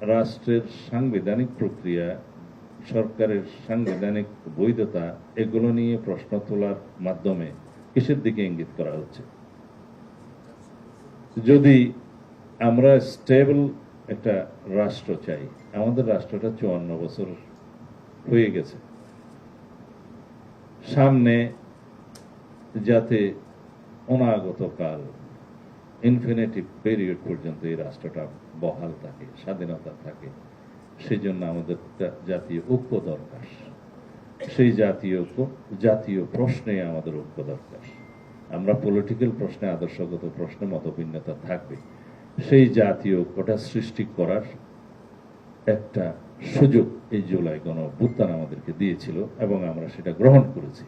রাষ্ট্রের সাংবিধানিক প্রক্রিয়া, সরকারের সাংবিধানিক বৈধতা, এগুলো নিয়ে প্রশ্ন তোলার মাধ্যমে কিসের দিকে ইঙ্গিত করা হচ্ছে? যদি আমরা স্টেবল একটা রাষ্ট্র চাই, আমাদের রাষ্ট্রটা চুয়ান্ন বছর হয়ে গেছে। সামনে যাতে অনাগত কাল ইনফিনিটিভ পিরিয়ড পর্যন্ত এই রাষ্ট্রটা বহাল থাকে, স্বাধীনতা থাকে। সেই জন্য আমাদের জাতীয় ঐক্য দরকার। সেই জাতীয় ঐক্য, জাতীয় প্রশ্নে আমাদের ঐক্য দরকার। আমরা পলিটিক্যাল প্রশ্নে, আদর্শগত প্রশ্নে মতভিন্নতা থাকবে। সেই জাতীয় ঐক্যটা সৃষ্টি করার একটা সুযোগ এই জুলাই গণ অভ্যুত্থান আমাদেরকে দিয়েছিল এবং আমরা সেটা গ্রহণ করেছি।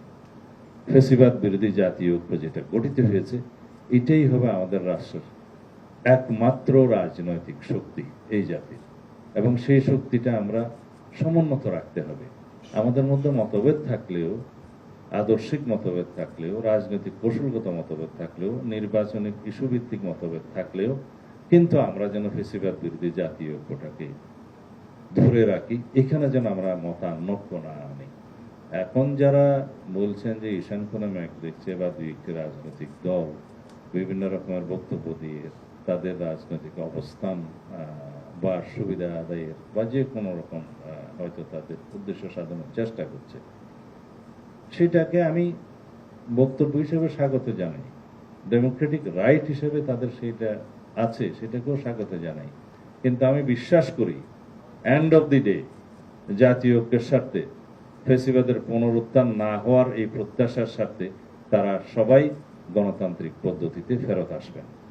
ফেসিবাদ বিরোধী জাতীয় ঐক্য যেটা গঠিত হয়েছে এটাই হবে আমাদের রাষ্ট্রের একমাত্র রাজনৈতিক শক্তি এই জাতির। এবং সেই শক্তিটা আমরা সমুন্নত রাখতে হবে। আমাদের মধ্যে মতভেদ থাকলেও, আদর্শিক মতভেদ থাকলেও, রাজনৈতিক কৌশলগত মতভেদ থাকলেও নির্বাচনিক ইস্যুভিত্তিক মতভেদ থাকলেও, কিন্তু আমরা যেন ফেসিবাদ বিরোধী জাতীয় ঐক্যটাকে ধরে রাখি, এখানে যেন আমরা মতানৈক্য না আনি। এখন যারা বলছেন যে ঈশান কোনা ম্যাক দেখছে বা দুই একটি রাজনৈতিক দল বিভিন্ন রকমের বক্তব্য দিয়ে তাদের রাজনৈতিক অবস্থান বা সুবিধা আদায়ের, বা যে কোনো রকম হয়তো তাদের উদ্দেশ্য সাধনের চেষ্টা করছে। সেটাকে আমি বক্তব্য হিসেবে স্বাগত জানাই। ডেমোক্রেটিক রাইট হিসেবে তাদের সেটা আছে, সেটাকেও স্বাগত জানাই। কিন্তু আমি বিশ্বাস করি এন্ড অফ দি ডে জাতীয় ঐক্যের স্বার্থে, ফেসিবাদের পুনরুত্থান না হওয়ার এই প্রত্যাশার স্বার্থে তারা সবাই গণতান্ত্রিক পদ্ধতিতে ফেরত আসবেন।